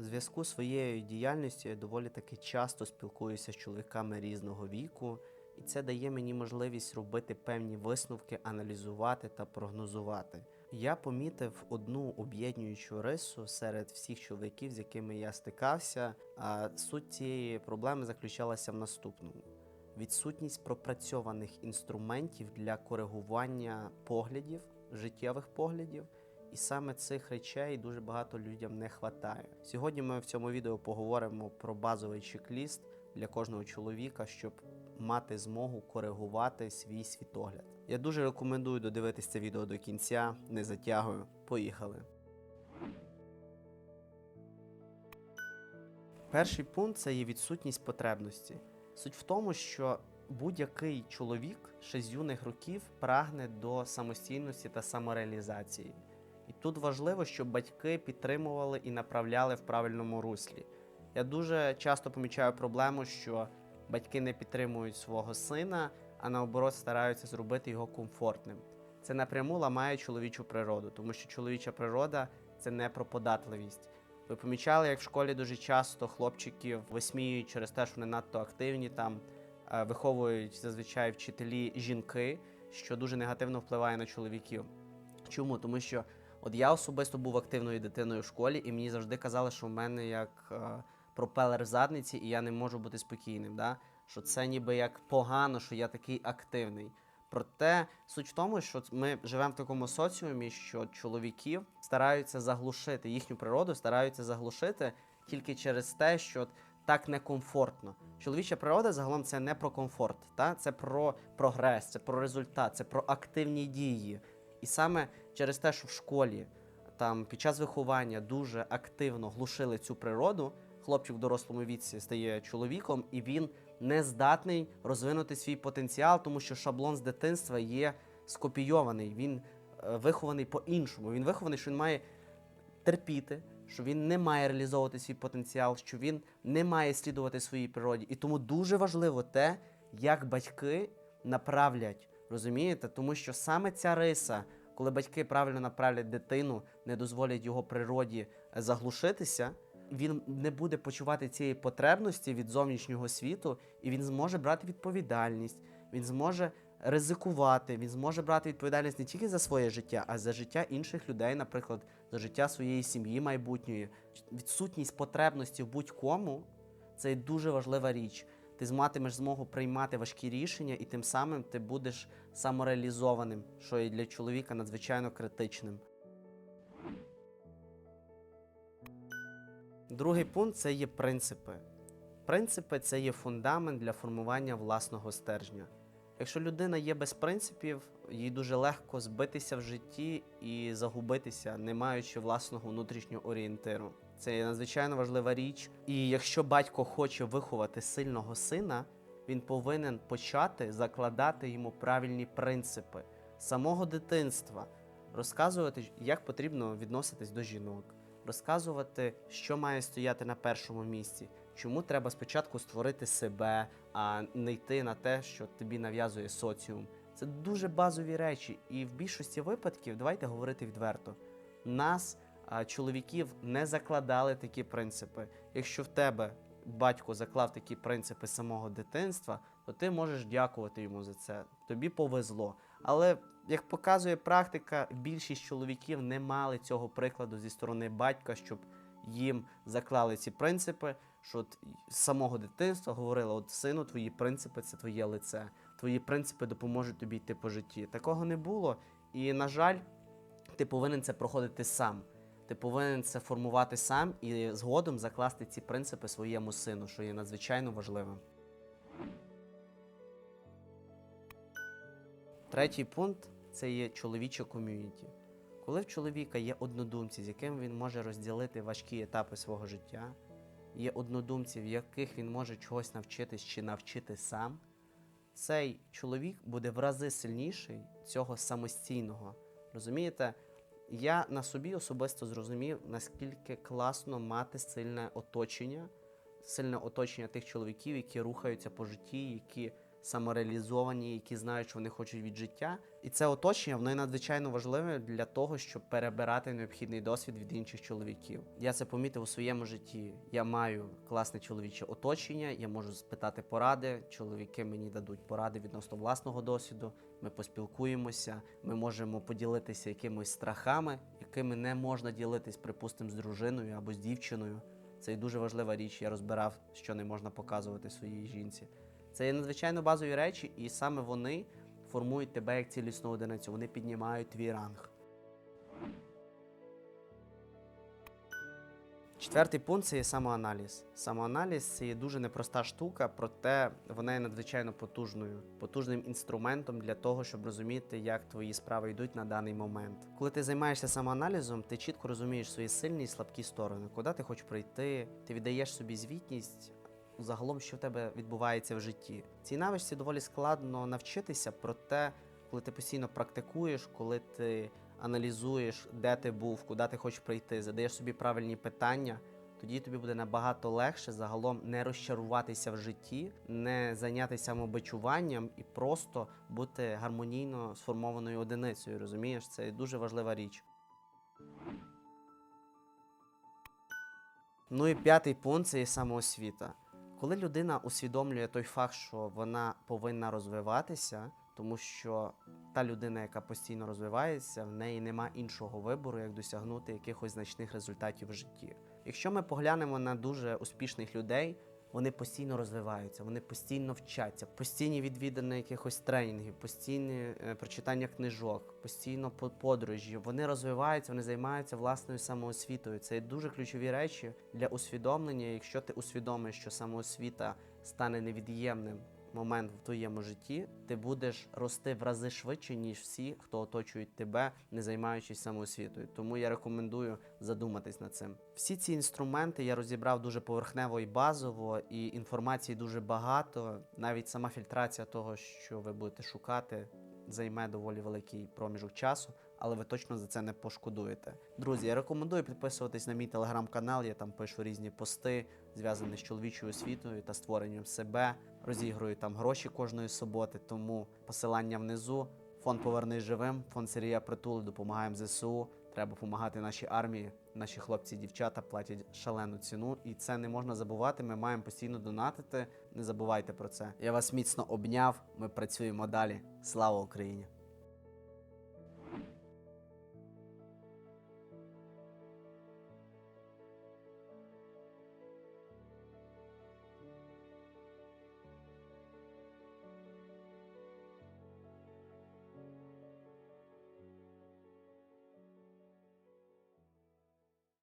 У зв'язку з своєю діяльністю я доволі таки часто спілкуюся з чоловіками різного віку, і це дає мені можливість робити певні висновки, аналізувати та прогнозувати. Я помітив одну об'єднуючу рису серед всіх чоловіків, з якими я стикався. А суть цієї проблеми заключалася в наступному: відсутність пропрацьованих інструментів для коригування поглядів, життєвих поглядів. І саме цих речей дуже багато людям не вистачає. Сьогодні ми в цьому відео поговоримо про базовий чек-ліст для кожного чоловіка, щоб мати змогу коригувати свій світогляд. Я дуже рекомендую додивитись це відео до кінця, не затягую. Поїхали. Перший пункт це є відсутність потребності. Суть в тому, що будь-який чоловік ще з юних років прагне до самостійності та самореалізації. Тут важливо, щоб батьки підтримували і направляли в правильному руслі. Я дуже часто помічаю проблему, що батьки не підтримують свого сина, а наоборот стараються зробити його комфортним. Це напряму ламає чоловічу природу, тому що чоловіча природа це не про податливість. Ви помічали, як в школі дуже часто хлопчиків висміюють через те, що вони надто активні, там е, виховують зазвичай вчителі жінки, що дуже негативно впливає на чоловіків. Чому? Тому що от я особисто був активною дитиною в школі, і мені завжди казали, що в мене як е, пропелер в задниці, і я не можу бути спокійним. Да? Що це ніби як погано, що я такий активний. Проте суть в тому, що ми живемо в такому соціумі, що чоловіків стараються заглушити їхню природу, стараються заглушити тільки через те, що так некомфортно. Чоловіча природа загалом це не про комфорт, та? це про прогрес, це про результат, це про активні дії. І саме через те, що в школі там під час виховання дуже активно глушили цю природу, хлопчик в дорослому віці стає чоловіком, і він не здатний розвинути свій потенціал, тому що шаблон з дитинства є скопійований. Він е, вихований по-іншому. Він вихований, що він має терпіти, що він не має реалізовувати свій потенціал, що він не має слідувати своїй природі. І тому дуже важливо те, як батьки направлять, розумієте? Тому що саме ця риса, коли батьки правильно направлять дитину, не дозволять його природі е, заглушитися. Він не буде почувати цієї потребності від зовнішнього світу, і він зможе брати відповідальність, він зможе ризикувати, він зможе брати відповідальність не тільки за своє життя, а за життя інших людей, наприклад, за життя своєї сім'ї майбутньої. Відсутність потребності в будь-кому це дуже важлива річ. Ти матимеш змогу приймати важкі рішення, і тим самим ти будеш самореалізованим, що є для чоловіка надзвичайно критичним. Другий пункт це є принципи. Принципи це є фундамент для формування власного стержня. Якщо людина є без принципів, їй дуже легко збитися в житті і загубитися, не маючи власного внутрішнього орієнтиру. Це надзвичайно важлива річ. І якщо батько хоче виховати сильного сина, він повинен почати закладати йому правильні принципи самого дитинства, розказувати, як потрібно відноситись до жінок, розказувати, що має стояти на першому місці, чому треба спочатку створити себе, а не йти на те, що тобі нав'язує соціум. Це дуже базові речі, і в більшості випадків, давайте говорити відверто, нас, чоловіків, не закладали такі принципи. Якщо в тебе батько заклав такі принципи самого дитинства, то ти можеш дякувати йому за це. Тобі повезло. Але як показує практика, більшість чоловіків не мали цього прикладу зі сторони батька, щоб їм заклали ці принципи, що от з самого дитинства говорили: от сину, твої принципи це твоє лице, твої принципи допоможуть тобі йти по житті. Такого не було. І, на жаль, ти повинен це проходити сам. Ти повинен це формувати сам і згодом закласти ці принципи своєму сину, що є надзвичайно важливим. Третій пункт це є чоловіче ком'юніті. Коли в чоловіка є однодумці, з якими він може розділити важкі етапи свого життя, є однодумці, в яких він може чогось навчитись чи навчити сам, цей чоловік буде в рази сильніший цього самостійного. Розумієте? Я на собі особисто зрозумів, наскільки класно мати сильне оточення, сильне оточення тих чоловіків, які рухаються по житті, які самореалізовані, які знають, що вони хочуть від життя. І це оточення воно надзвичайно важливе для того, щоб перебирати необхідний досвід від інших чоловіків. Я це помітив у своєму житті. Я маю класне чоловіче оточення, я можу спитати поради. Чоловіки мені дадуть поради відносно власного досвіду. Ми поспілкуємося, ми можемо поділитися якимись страхами, якими не можна ділитись, припустимо, з дружиною або з дівчиною. Це і дуже важлива річ. Я розбирав, що не можна показувати своїй жінці. Це є надзвичайно базові речі, і саме вони формують тебе як цілісну одиницю. Вони піднімають твій ранг. Четвертий пункт це є самоаналіз. Самоаналіз це є дуже непроста штука, проте вона є надзвичайно потужною, потужним інструментом для того, щоб розуміти, як твої справи йдуть на даний момент. Коли ти займаєшся самоаналізом, ти чітко розумієш свої сильні і слабкі сторони, куди ти хочеш прийти, ти віддаєш собі звітність. Загалом, що в тебе відбувається в житті. Цій навичці доволі складно навчитися, проте, коли ти постійно практикуєш, коли ти аналізуєш, де ти був, куди ти хочеш прийти, задаєш собі правильні питання, тоді тобі буде набагато легше загалом не розчаруватися в житті, не зайнятися самобичуванням і просто бути гармонійно сформованою одиницею. Розумієш, це дуже важлива річ. Ну і п'ятий пункт це є самоосвіта. Коли людина усвідомлює той факт, що вона повинна розвиватися, тому що та людина, яка постійно розвивається, в неї нема іншого вибору, як досягнути якихось значних результатів в житті. Якщо ми поглянемо на дуже успішних людей, вони постійно розвиваються, вони постійно вчаться, постійні відвідання якихось тренінгів, постійне прочитання книжок, постійно по- подорожі. Вони розвиваються, вони займаються власною самоосвітою. Це дуже ключові речі для усвідомлення. Якщо ти усвідомиш, що самоосвіта стане невід'ємним момент в твоєму житті, ти будеш рости в рази швидше, ніж всі, хто оточують тебе, не займаючись самоосвітою. Тому я рекомендую задуматись над цим. Всі ці інструменти я розібрав дуже поверхнево і базово, і інформації дуже багато. Навіть сама фільтрація того, що ви будете шукати, займе доволі великий проміжок часу. Але ви точно за це не пошкодуєте. Друзі, я рекомендую підписуватись на мій телеграм-канал. Я там пишу різні пости, зв'язані з чоловічою освітою та створенням себе. Розігрую там гроші кожної суботи, тому посилання внизу. Фонд Повернись живим, фонд Сергія Притули, допомагаємо ЗСУ. Треба допомагати нашій армії. Наші хлопці і дівчата платять шалену ціну, і це не можна забувати. Ми маємо постійно донатити. Не забувайте про це. Я вас міцно обняв. Ми працюємо далі. Слава Україні!